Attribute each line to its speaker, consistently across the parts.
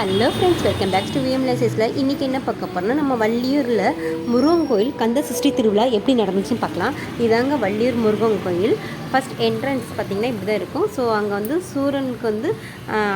Speaker 1: Hello friends welcome back to VM லைசஸில் இன்றைக்கி என்ன பார்க்க போகிறோம்னா நம்ம வள்ளியூரில் முருகன் கோயில் கந்த சஷ்டி திருவிழா எப்படி நடந்துச்சுன்னு பார்க்கலாம். இதாங்க வள்ளியூர் முருகன் கோயில். ஃபஸ்ட் என்ட்ரன்ஸ் பார்த்திங்கன்னா இப்படி தான் இருக்கும். ஸோ அங்கே வந்து சூரனுக்கு வந்து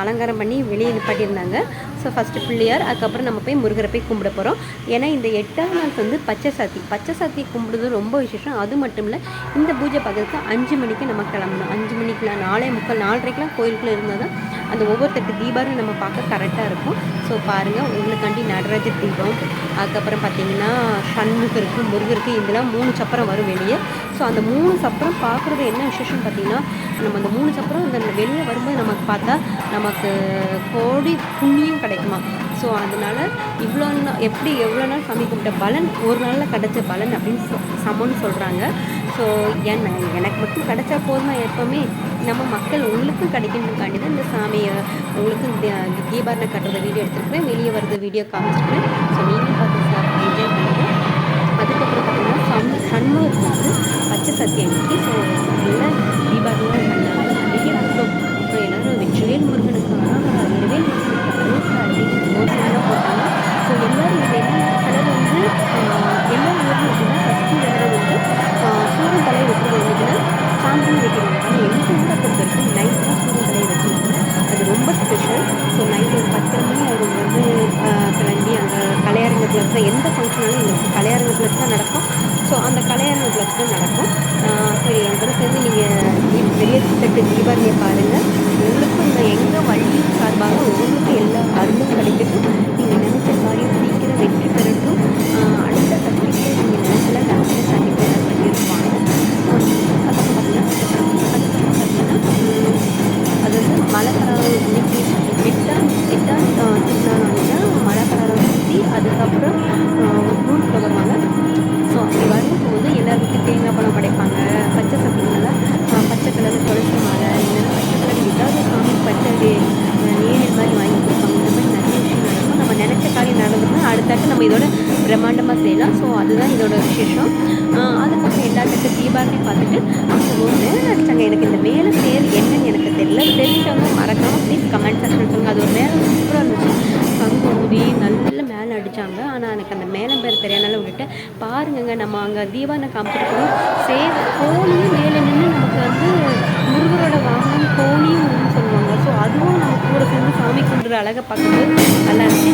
Speaker 1: அலங்காரம் பண்ணி வெளியே நிப்பாட்டியிருந்தாங்க. ஸோ ஃபஸ்ட்டு பிள்ளையார் அதுக்கப்புறம் நம்ம போய் முருகரை போய் கும்பிட போகிறோம் ஏன்னா இந்த எட்டாம் நாள் வந்து பச்சை சாத்தி. பச்சை சாத்தி கும்பிடுறது ரொம்ப விசேஷம். அது மட்டும் இல்லை இந்த பூஜை பார்க்கறதுக்கு அஞ்சு மணிக்கு நம்ம கிளம்பணும். அஞ்சு மணிக்கெலாம் நாலே முக்கால் நாலரைக்கெலாம் கோயிலுக்குள்ளே இருந்தால் தான் அந்த ஒவ்வொருத்தருக்கு தீபாவளி நம்ம பார்க்க கரெக்டாக இருக்கும். ஸோ பாருங்கள் உங்களுக்காண்டி நடராஜர் தீபம். அதுக்கப்புறம் பார்த்தீங்கன்னா சண்முகருக்கு முருகருக்கு இதெல்லாம் மூணு சப்பரம் வரும் வெளியே. ஸோ அந்த மூணு சப்பரம் பார்க்குறது என்ன விசேஷம் பார்த்தீங்கன்னா நம்ம அந்த மூணு சப்பரம் இந்த வெளியே வரும்போது நமக்கு பார்த்தா நமக்கு கோடி புண்ணியம் கிடைக்குமா? ஸோ அதனால் இவ்வளோ நாள் எப்படி எவ்வளோ நாள் சாமி கும்பிட்ட பலன் ஒரு நாளில் கிடைச்ச பலன் அப்படின்னு சொ- சமம்னு சொல்கிறாங்க ஸோ என்ன எனக்கு மட்டும் கிடைச்சா போதுமா எப்போவுமே? நம்ம மக்கள் உங்களுக்கும் கிடைக்கணுக்காண்டி தான் இந்த சாமியை உங்களுக்கு தீபாரணம் கட்டுறத வீடியோ எடுத்துருக்கிறேன். வெளியே வரது வீடியோ காமிச்சிருக்கிறேன். ஸோ நீங்களும் பார்த்து ஸோ அந்த தான் நடக்கும். ஆஹ், சரி என் கூட சேர்ந்து நீங்கள் பெரிய தட்டு தீபாவளியை பாருங்கள் உங்களுக்கும் இந்த எங்கள் வள்ளி சார்பாக உங்களுக்கு எல்லா அருளும் கிடைக்கட்டும். நம்ம இதோட பிரம்மாண்டமாக செய்யலாம். ஸோ அதுதான் இதோட விசேஷம். ஆஹ், அதுக்கப்புறம் எல்லாத்துக்கு தீபாவளி பார்த்துட்டு அவங்க ஒரு மேலே அடிச்சாங்க எனக்கு இந்த மேலே பேர் என்னன்னு எனக்கு தெரியல. தெரிஞ்சவங்க மறக்காமல் ப்ளீஸ் கமெண்ட் செக்ஷன் சொல்லுங்கள் அது ஒரு மேலே சூப்பராக இருந்துச்சு. பங்கு ஊதி நல்ல மேலே அடித்தாங்க ஆனால் எனக்கு அந்த மேலே பேர் தெரியாதனால விட்டுட்டு பாருங்கங்க நம்ம அங்கே தீபாவளி காமிச்சிருக்கோம். சேவ கோழியும் மேலே நின்று நமக்கு வந்து முருகரோட வாகனம் கோழியும் சொல்லுவாங்க. ஸோ அதுவும் நம்ம கூட சேர்ந்து சாமி கும்பிட்ற அழகை பார்க்கும்போது நல்லா இருந்துச்சு.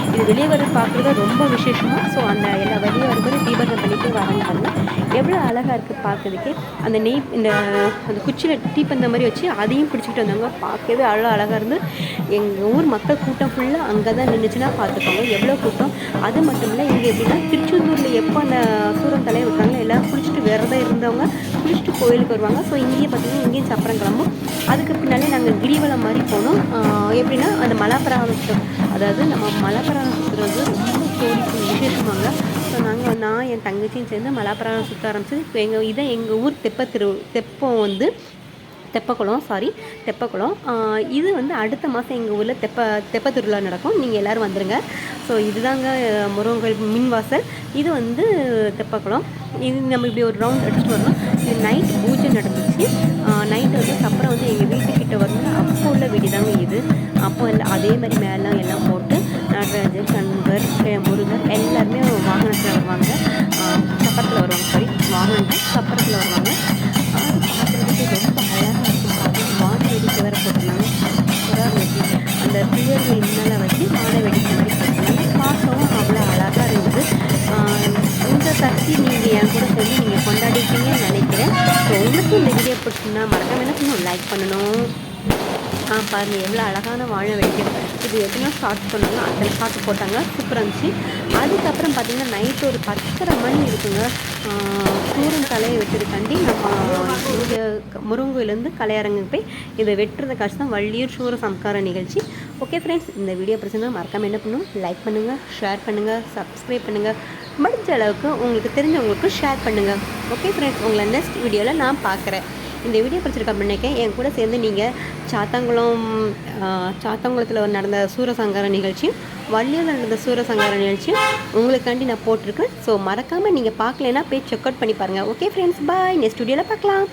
Speaker 1: இது வெளியே வர பார்க்குறது ரொம்ப விசேஷமாக ஸோ அந்த எல்லா வெளியே வரும்போது தீபகம் பண்ணிட்டு வராங்க பாருங்க எவ்வளோ அழகாக இருக்குது பார்க்குறதுக்கே. அந்த நெய் இந்த அந்த குச்சியில் தீப்பந்த மாதிரி வச்சு அதையும் பிடிச்சிக்கிட்டு வந்தாங்க. பார்க்கவே அவ்வளோ அழகாக இருந்து. எங்கள் ஊர் மக்கள் கூட்டம் ஃபுல்லாக அங்கே தான் நின்றுச்சுன்னா பார்த்துக்கோங்க எவ்வளோ கூட்டம். அது மட்டும் இல்லை இங்கே எப்படின்னா திருச்செந்தூரில் எப்போ அந்த சூரன் தலையை விட்டாங்களோ எல்லோரும் குளிச்சுட்டு விரதம் இருந்தவங்க குளிச்சுட்டு கோயிலுக்கு வருவாங்க. ஸோ இங்கேயே பார்த்தீங்கன்னா இங்கேயும் சப்பரம் கிளம்பும். அதுக்கு பின்னாலே நாங்கள் கிரிவலம் மாதிரி போனோம். எப்படின்னா அந்த மலைப்பிரகாரம் அதாவது நம்ம மலைப்பிரகாரம் சுற்றுறது ரொம்ப ஸ்டோரிக்கு விசேஷமாங்க. ஸோ நாங்கள் நான் என் தங்கச்சியும் சேர்ந்து மலைப்பிரகாரம் சுற்ற ஆரம்பிச்சு எங்கள் இதை எங்கள் ஊர் தெப்ப திரு தெப்பம் வந்து தெப்பக்குளம் சாரி தெப்பக்குளம். இது வந்து அடுத்த மாதம் எங்கள் ஊரில் தெப்ப தெப்ப திருவிழா நடக்கும். நீங்கள் எல்லோரும் வந்துடுங்க ஸோ இதுதாங்க அஹ், முருகன் மின்வாசல். இது வந்து தெப்பக்குளம். இது நம்ம இப்படி ஒரு ரவுண்ட் அடிச்சுட்டு வரணும். இது நைட் பூஜை நடந்துச்சு. நைட்டு வந்து அப்புறம் வந்து எங்கள் வீட்டுக்கிட்ட வந்து அப்போ உள்ள வீடு தாங்க இது. அப்போ அதே மாதிரி மேலாம் எல்லாம் போட்டு நடராஜர் சண்முகர் முருகர் எல்லாருமே வாகனத்தில் வருவாங்க. சப்பரத்தில் வருவாங்க சாரி வாகனங்கள் சப்பரத்தில் வருவாங்க. அது பார்க்குறதுக்கு ரொம்ப அழகாக இருக்கும் பார்த்து வான வெடிக்கை வேறு அந்த பிள்ளைகள் முன்னால் வச்சு வான வெடிக்கை மாதிரி போட்டுருந்தாங்க. பார்க்கவும் அவ்வளோ அழகாக இருந்தது. இந்த சக்தி நீங்கள் என் கூட சொல்லி நீங்கள் கொண்டாடிட்டீங்கன்னு நினைக்கிறேன். ஸோ உங்களுக்கு இந்த வீடியோ பிடிச்சிருந்தா மறக்காம என்ன பண்ணணும் லைக் பண்ணணும். பாருங்கள் எவ்வளோ அழகான வாழை வைக்கும் இது எதுனா ஷார்ட் பண்ணாங்க அத்தனை ஷார்ட் போட்டாங்க. சூப்பராக இருந்துச்சு. அதுக்கப்புறம் பார்த்திங்கன்னா நைட்டு ஒரு பத்தரை மணி இருக்குங்க. சூரன் சூரியன் தலையை வெட்டுறதுக்காண்டி நம்ம இங்கே முருங்கோயிலேருந்து கலையரங்கு போய் இதை வெட்டுறதுக்காச்சு தான் வள்ளியூர் சூர சம்ஸ்கார நிகழ்ச்சி. ஓகே ஃப்ரெண்ட்ஸ் இந்த வீடியோ பிரச்சனை மறக்காமல் என்ன பண்ணும் லைக் பண்ணுங்கள் ஷேர் பண்ணுங்கள் சப்ஸ்கிரைப் பண்ணுங்கள் முடிஞ்ச அளவுக்கு உங்களுக்கு தெரிஞ்சவங்களுக்கு ஷேர் பண்ணுங்கள் ஓகே ஃப்ரெண்ட்ஸ் உங்களை நெக்ஸ்ட் வீடியோவில் நான் பார்க்குறேன். இந்த வீடியோ பிடிச்சிருக்க பண்ணிக்கேன் என் கூட சேர்ந்து நீங்கள் சாத்தாங்குளம் சாத்தாங்குளத்தில் நடந்த சூரசங்கார நிகழ்ச்சியும் வள்ளியூரில் நடந்த சூரசங்கார நிகழ்ச்சியும் உங்களுக்காண்டி நான் போட்டிருக்கேன். ஸோ மறக்காமல் நீங்கள் பார்க்கலன்னா போய் செக் அவுட் பண்ணி பாருங்கள் ஓகே ஃப்ரெண்ட்ஸ் பாய் நெக்ஸ்ட் ஸ்டுடியோவில் பார்க்கலாம்.